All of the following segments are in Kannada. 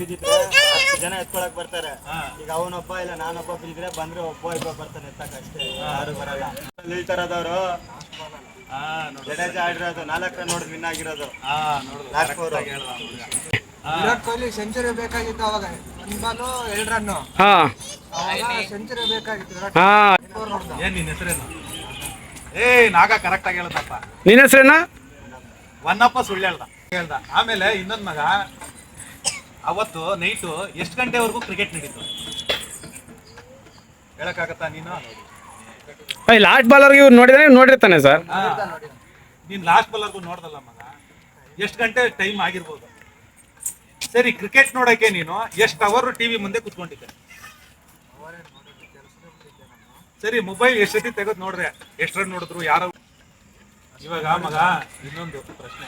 ಬಿದ್ದಿದ್ರೆ ಹತ್ತು ಜನ ಎತ್ಕೊಳಕ್ ಬರ್ತಾರೆ. ಈಗ ಅವನೊಬ್ಬ ಇಲ್ಲ ನಾನೊಬ್ಬ ಬಿದ್ದಿದ್ರೆ ಬಂದ್ರೆ ಒಬ್ಬ ಇಬ್ಬ ಬರ್ತಾನೆ ಎತ್ತಕ್ ಅಷ್ಟೇ ಯಾರು ಬರಲ್ಲ. ನಿಲ್ತಾರದವ್ರು ಹಾ ನೋಡು. ಜಡೇಜಾ ಆಡಿರೋದು ನಾಲ್ಕು ರನ್ ನೋಡಿದ್ ವಿನ್ ಆಗಿರೋದು. ವಿರಾಟ್ ಕೊಹ್ಲಿ ಸೆಂಚುರಿ ಬೇಕಾಗಿತ್ತು ಅವಾಗ. ಒಂದ್ ಬಾಲು ಎರಡ್ ರನ್ ಸೆಂಚುರಿ ಬೇಕಾಗಿತ್ತು ವಿರಾಟ್ ಹಾ. ಕೊಹ್ಲಿ. ಏನ್ ನಿನ್ ಹೆಸರೇನು? ಏ ನಾಗ ಕರೆಕ್ಟ್ ಆಗಿ ಹೇಳ್ದಪ್ಪ. ನಿನ್ನ ಹೆಸರೇನ? ಒನ್ನಪ್ಪ ಸುಳ್ಳು ಹೇಳ್ದ. ಹೇಳ್ದ. ಆಮೇಲೆ ಇನ್ನೊಂದ್ ಮಗ ಅವತ್ತು ನೈಟು ಎಷ್ಟು ಗಂಟೆವರೆಗೂ ಕ್ರಿಕೆಟ್ ನಡೀತು? ಹೇಳಕ್ಕಾಗತ್ತಾ ನೀನು? ಲಾಸ್ಟ್ ಬಾಲರ್ಗೆ ಇವ್ರು ನೋಡಿದ್ರೆ ನೋಡಿರ್ತಾನೆ ಸರ್ ನೀನು ನೀನ್ ಲಾಸ್ಟ್ ಬಾಲರ್ಗೂ ನೋಡ್ದಲ್ಲ ಮಗ? ಎಷ್ಟು ಗಂಟೆ ಟೈಮ್ ಆಗಿರ್ಬೋದು? ಸರಿ ಕ್ರಿಕೆಟ್ ನೋಡಕ್ಕೆ ನೀನು ಎಷ್ಟು ಅವರು ಟಿ ವಿ ಮುಂದೆ ಕುತ್ಕೊಂಡಿದ್ದೆ? ಸರಿ ಮೊಬೈಲ್ ಎಷ್ಟೊತ್ತಿ ತೆಗೆದು ನೋಡ್ರೆ ಎಷ್ಟು ರನ್ ನೋಡಿದ್ರು ಯಾರು? ಇವಾಗ ಮಗ ಇನ್ನೊಂದು ಪ್ರಶ್ನೆ.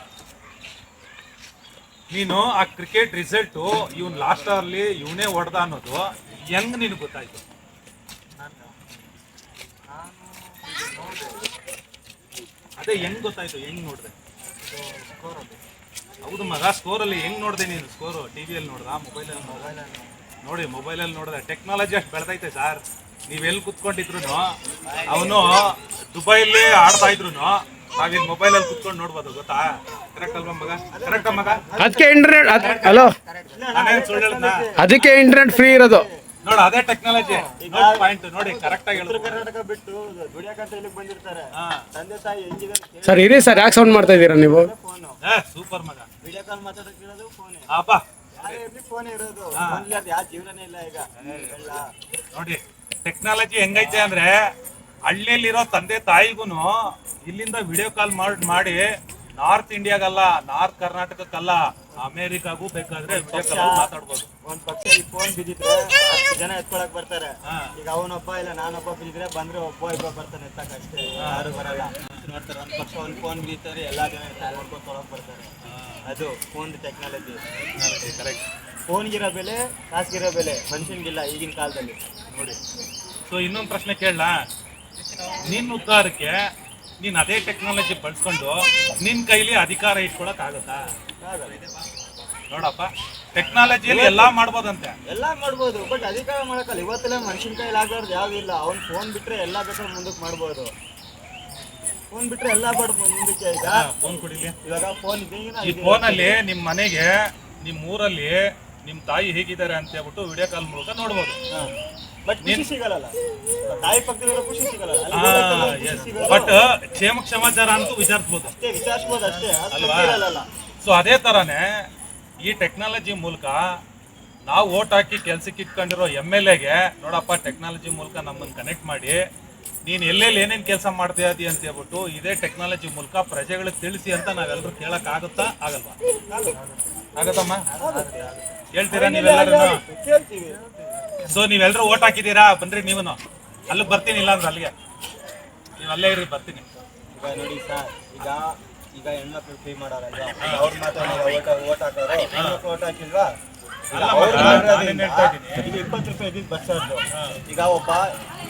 ನೀನು ಆ ಕ್ರಿಕೆಟ್ ರಿಸಲ್ಟ್ ಇವನ್ ಲಾಸ್ಟ್ ಅಲ್ಲಿ ಇವನೇ ಹೊಡೆದ ಅನ್ನೋದು ಹೆಂಗ್ ನಿನಗೆ ಗೊತ್ತಾಯ್ತು? ಅದೇ ಹೆಂಗ್ ಗೊತ್ತಾಯ್ತು? ಹೆಂಗ್ ನೋಡ್ದೆ? ಹೌದು ಮಗ ಸ್ಕೋರ್ ಅಲ್ಲಿ ಹೆಂಗ್ ನೋಡ್ದೆ ನೀನು? ಸ್ಕೋರು ಟಿವಿಯಲ್ಲಿ ನೋಡ್ದ? ಮೊಬೈಲ್ ಅಲ್ಲಿ ನೋಡ್ದ? ನೋಡಿ ಮೊಬೈಲ್ ಅಲ್ಲಿ ನೋಡ್ದೆ. ಟೆಕ್ನಾಲಜಿ ಅಷ್ಟು ಬೆಳೆದೈತೆ ಸರ್ ನೀವೆಲ್ಲಿ ಕುತ್ಕೊಂಡಿದ್ರು ಅವನು ದುಬೈಲಿ ಆಡ್ತಾ ಇದ್ರು ನಾವಿಲ್ಲಿ ಮೊಬೈಲ್ ಅಲ್ಲಿ ಕುತ್ಕೊಂಡು ನೋಡ್ಬೋದು ಗೊತ್ತಾ? ಕರೆಕ್ಟ್ ಅಲ್ವಾ ಮಗ ಕರೆಕ್ಟ್ ಮಗ. ಅದಕ್ಕೆ ಇಂಟರ್ನೆಟ್ ಹಲೋ? ನಾನೇನ್ ಸುಳ್ಳು ಹೇಳ್ದ್ನಾ? ಅದಕ್ಕೆ ಇಂಟರ್ನೆಟ್ ಫ್ರೀ ಇರೋದು. ನೋಡು ಅದೇ ಟೆಕ್ನಾಲಜಿ ಪಾಯಿಂಟ್ ನೋಡಿ ಕರೆಕ್ಟ್ ಆಗಿ ಉತ್ತರ ಕರ್ನಾಟಕ ಬಿಟ್ಟು ದುಡಿಯಕಂತ ಇಲ್ಲಿಗೆ ಬಂದಿರ್ತಾರೆ. ಹಾ. ತಂದೆ ತಾಯಿ ಹೆಂಗಿದೆ ಸರ್ ಇರಿ ಸರ್ ಯಾಕೆ ಸೌಂಡ್ ಮಾಡ್ತಾ ಇದ್ದೀರಾ ನೀವು? ಫೋನು ಸೂಪರ್ ಮಗ. ವಿಡಿಯೋ ಕಾಲ್ ಮಾತಾಡಕ್ ಇರೋದು ಫೋನೇ ಅಪ್ಪ ಯಾರೇ ಇರ್ಲಿ ಫೋನೇ ಇರೋದು. ಫೋನ್ ಯಾವ ಜೀವನನೇ ಇಲ್ಲ ಈಗ. ಎಲ್ಲ ನೋಡಿ ಟೆಕ್ನಾಲಜಿ ಹೆಂಗೈತೆ ಅಂದ್ರೆ ಹಳ್ಳಿಯಲ್ಲಿರೋ ತಂದೆ ತಾಯಿಗೂ ಇಲ್ಲಿಂದ ವಿಡಿಯೋ ಕಾಲ್ ಮಾಡಿ ಮಾಡಿ ನಾರ್ತ್ ಇಂಡಿಯಾಗಲ್ಲ ನಾರ್ತ್ ಕರ್ನಾಟಕಕ್ಕಲ್ಲ ಅಮೇರಿಕಾಗೂ ಬೇಕಾದ್ರೆ ವಿಡಿಯೋ ಕಾಲ್ ಮಾತಾಡ್ಬೋದು. ಒಂದ್ ಪಕ್ಷ ಈ ಫೋನ್ ಬಿದ್ದಿದ್ರೆ ಹತ್ತು ಜನ ಎತ್ಕೊಳಕ್ ಬರ್ತಾರೆ. ಈಗ ಅವನೊಬ್ಬ ಇಲ್ಲ ನಾನೊಬ್ಬ ಬಿದ್ದಿದ್ರೆ ಬಂದ್ರೆ ಒಬ್ಬ ಇಬ್ಬ ಬರ್ತಾನೆ ಎತ್ತಕ್ ಅಷ್ಟೇ ಯಾರು ಬರಲ್ಲ. ನೋಡ್ತಾರೆ ಒಂದ್ ಪಕ್ಷ ಒಂದ್ ಫೋನ್ ಬಿದ್ದಿರ್ತಾರೆ ಎಲ್ಲಾ ಜನ ನೋಡ್ಕೊಂಡ್ ತೊಳಕ್ ಬರ್ತಾರೆ. ಅದು ಫೋನ್ ಟೆಕ್ನಾಲಜಿ ಕರೆಕ್ಟ್ ಫೋನ್ಗಿರೋ ಬೆಲೆ ಕಾಸ್ಗಿರೋ ಬೆಲೆ ಮನುಷ್ಯನ್ಗಿಲ್ಲ ಈಗಿನ ಕಾಲದಲ್ಲಿ. ನೋಡಿ. ಸೊ ಇನ್ನೊಂದು ಪ್ರಶ್ನೆ ಕೇಳಲ್ಲ ನಿನ್ನ ಉದ್ಧಾರಕ್ಕೆ ನೀನ್ ಅದೇ ಟೆಕ್ನಾಲಜಿ ಬಳಸ್ಕೊಂಡು ನಿನ್ ಕೈಲಿ ಅಧಿಕಾರ ಇಟ್ಕೊಳಕ್ ಆಗತ್ತಾ? ನೋಡಪ್ಪ ಟೆಕ್ನಾಲಜಿಯಲ್ಲಿ ಎಲ್ಲಾ ಮಾಡ್ಬೋದಂತೆ. ಎಲ್ಲ ಮಾಡ್ಬೋದು ಬಟ್ ಅಧಿಕಾರ ಮಾಡಕ್ಕಲ್ಲ. ಇವತ್ತೆಲ್ಲ ಮನುಷ್ಯನ ಕೈಲಿ ಆಗ್ಲಾರ್ದು ಯಾವ್ದು ಇಲ್ಲ. ಅವ್ನ್ ಫೋನ್ ಬಿಟ್ರೆ ಎಲ್ಲಾ ಬೇಕಾದ್ರೆ ಮುಂದಕ್ಕೆ ಮಾಡ್ಬೋದು. ಫೋನ್ ಬಿಟ್ರೆ ಎಲ್ಲ ಮುಂದಕ್ಕೆ ಈಗ. ಫೋನ್ ಕುಡಿಲಿ ಇವಾಗ ಫೋನ್ ಈ ಫೋನಲ್ಲಿ ನಿಮ್ ಮನೆಗೆ ನಿಮ್ ಊರಲ್ಲಿ ನಿಮ್ ತಾಯಿ ಹೇಗಿದ್ದಾರೆ ಅಂತ ಹೇಳ್ಬಿಟ್ಟು ವಿಡಿಯೋ ಕಾಲ್ ಮೂಲಕ ನೋಡ್ಬೋದು. ಬಟ್ ಖುಷಿ ಸಿಗಲ್ಲ ತಾಯಿ ಪಕ್ಕದಲ್ಲಿರೋ ಖುಷಿ ಸಿಗಲ್ಲ ಅಲ್ಲಿ. ಹೋದಾಗ ಖುಷಿ ಸಿಗೋದು ಬಟ್ ಕ್ಷೇಮ ಕ್ಷಮಾಚಾರ ಅಂತೂ ವಿಚಾರಿಸ್ಬೋದು. ಅಷ್ಟೇ ವಿಚಾರಿಸ್ಬೋದು ಅಷ್ಟೇ. ಅದು ಅಲ್ವಾ? ಸೊ ಅದೇ ತರಾನೇ ಈ ಟೆಕ್ನಾಲಜಿ ಮೂಲಕ ನಾವು ಓಟ್ ಹಾಕಿ ಕೆಲ್ಸಕ್ಕೆ ಇಟ್ಕೊಂಡಿರೋ ಎಂ ಎಲ್ ಎಗೆ ನೋಡಪ್ಪ ಟೆಕ್ನಾಲಜಿ ಮೂಲಕ ನಮ್ಮನ್ನು ಕನೆಕ್ಟ್ ಮಾಡಿ ನೀನು ಎಲ್ಲೆಲ್ಲಿ ಏನೇನು ಕೆಲಸ ಮಾಡ್ತಾ ಇದೀಯ ಅಂತ ಹೇಳ್ಬಿಟ್ಟು ಇದೇ ಟೆಕ್ನಾಲಜಿ ಮೂಲಕ ಪ್ರಜೆಗಳಿಗೆ ತಿಳಿಸಿ ಅಂತ ನಾವೆಲ್ಲರೂ ಕೇಳಕ್ ಆಗುತ್ತಾ? ಆಗಲ್ವಾ? ಆಗತ್ತಮ್ಮ? ಹೇಳ್ತೀರಾ ನೀವೆಲ್ಲರೂ ಕೇಳ್ತೀವಿ. ಸೊ ನೀವೆಲ್ಲರೂ ಓಟ್ ಹಾಕಿದ್ದೀರಾ? ಬನ್ರಿ ನೀವು ಅಲ್ಲಿಗೆ ಬರ್ತೀನಿ ಇಲ್ಲ ಅಂದ್ರೆ ಅಲ್ಲಿಗೆ. ನೀವು ಅಲ್ಲೇ ಇರಿ ಬರ್ತೀನಿ. ಈಗ ನೋಡಿ ಸರ್ ಈಗ ಈಗ ಹೆಣ್ಮಕ್ಳು ಫ್ರೀ ಮಾಡೋರಲ್ಲ ಅವ್ರ ಮಾತ್ರ ಓಟ್ ಓಟ್ ಹಾಕೋರು. ಹೆಣ್ಮಕ್ಳು ಓಟ್ ಹಾಕಿಲ್ವಾ? ಈಗ ಇಪ್ಪತ್ತು ರೂಪಾಯಿ ಇದ್ದಿದ್ದು ಬಸ್ ಚಾರ್ಜು ಈಗ ಒಬ್ಬ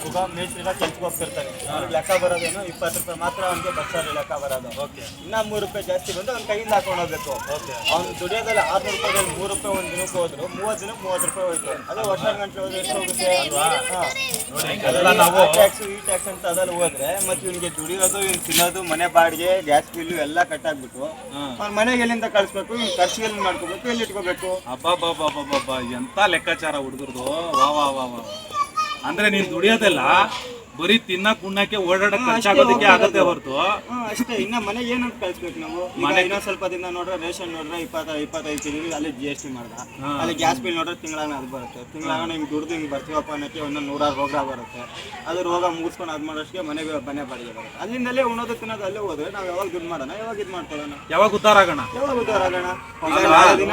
ಒಬ್ಬ ಮೇಸ್ತ್ರಿಗ ಕೆಲ್ಸಕ್ಕೆ ಹೋಗ್ತಿರ್ತಾನೆ. ಅವ್ರಿಗೆ ಲೆಕ್ಕ ಬರೋದೇನು ಇಪ್ಪತ್ತು ರೂಪಾಯಿ ಮಾತ್ರ ಅವ್ನಿಗೆ ಬಸ್ ಚಾರ್ಜ್ ಲೆಕ್ಕ ಬರೋದು. ಓಕೆ. ಇನ್ನ ಮೂರು ರೂಪಾಯಿ ಜಾಸ್ತಿ ಬಂದು ಅವ್ನ ಕೈಯಿಂದ ಹಾಕೊಂಡು ಹೋಗ್ಬೇಕು. ಓಕೆ. ಅವ್ನು ದುಡಿಯೋದಲ್ಲಿ ಆರ್ನೂರು ರೂಪಾಯಿ ಮೂರು ರೂಪಾಯಿ ಒಂದು ದಿನಕ್ಕೆ ಹೋದ್ರು ಮೂವತ್ತು ದಿನಕ್ಕೆ ಮೂವತ್ತು ರೂಪಾಯಿ ಹೋಯ್ತು. ಅದೇ ವರ್ಷ ಗಂಟೆ ಹೋದ್ರೆ ಎಷ್ಟು ಹೋಗುತ್ತೆ? ಹಾ. ಟ್ಯಾಕ್ಸ್ ಈ ಟ್ಯಾಕ್ಸ್ ಅಂತ ಅದ್ರಲ್ಲಿ ಹೋದ್ರೆ ಮತ್ತೆ ಇವನಿಗೆ ದುಡಿಯೋದು ಇವ್ನು ತಿನ್ನೋದು ಮನೆ ಬಾಡಿಗೆ ಗ್ಯಾಸ್ ಬಿಲ್ಲು ಎಲ್ಲ ಕಟ್ಟಾಗ್ಬಿಟ್ಟು ಅವ್ನ ಮನೆಗೆ ಎಲ್ಲಿಂದ ಕಳಿಸ್ಬೇಕು? ಇವ್ನು ಖರ್ಚಿಗೆ ಎಲ್ಲಿ ಮಾಡ್ಕೋಬೇಕು? ಎಲ್ಲಿ ಇಟ್ಕೋಬೇಕು ಅಬ್ಬಬ್ಬಬ್ಬಬ್ಬಬ್ಬ ಎಂತ ಲೆಕ್ಕಾಚಾರ ಹುಡುಗರ್ದು? ವಾ ವಾ ವಾ ವಾ. ಅಂದ್ರೆ ನೀನ್ ದುಡಿಯೋದೆಲ್ಲ ಬರೀ ತಿನ್ನಕ್ ಉಣ್ಣಕ್ಕೆ ಓಡಾಡಕ್ ಖರ್ಚಾಗೋದಕ್ಕೆ ಆಗತ್ತೆ ಹೊರತು. ಹಾ ಅಷ್ಟೇ. ಇನ್ನ ಮನೆ ಏನಂತ ಕಳ್ಸ್ಬೇಕು ನಾವು? ಈಗ ಇನ್ನೊಂದ್ ಸ್ವಲ್ಪ ದಿನ ನೋಡ್ರೆ ರೇಷನ್ ನೋಡ್ರೆ ಇಪ್ಪತ್ತ ಇಪ್ಪತ್ತೈದು ತಿಂಗಳು ಅಲ್ಲಿ ಜಿ ಎಸ್ ಟಿ ಮಾಡ್ದ. ಅಲ್ಲಿ ಗ್ಯಾಸ್ ಬಿಲ್ ನೋಡ್ರೆ ತಿಂಗಳಾಗ ಅದು ಬರುತ್ತೆ. ತಿಂಗಳಾಗ ನಿಮ್ ದುಡ್ದು ಹಿಂಗ್ ಬರ್ತೀವಪ್ಪ ಅನ್ನಕ್ಕೆ ಒಂದೊಂದು ನೂರಾರು ರೋಗ ಬರುತ್ತೆ. ಅದು ರೋಗ ಮುಗಿಸ್ಕೊಂಡು ಅದ್ ಮಾಡೋಷ್ಟಕ್ಕೆ ಮನೆ ಮನೆ ಬಾಡಿಗೆ ಬರುತ್ತೆ. ಅಲ್ಲಿಂದಲೇ ಉಣ್ಣೋದು ತಿನ್ನೋದು ಅಲ್ಲೇ ಹೋದ್ರೆ ನಾವು ಯಾವಾಗ ದುಡ್ಡು ಮಾಡೋಣ? ಯಾವಾಗ ಇದು ಮಾಡ್ಕೊಳ್ಳೋಣ? ಯಾವಾಗ ಉದ್ದಾರ ಆಗೋಣ? ಯಾವಾಗ ಉದ್ದಾರ ಆಗೋಣ? ಈಗ ನಾಳೆ ದಿನ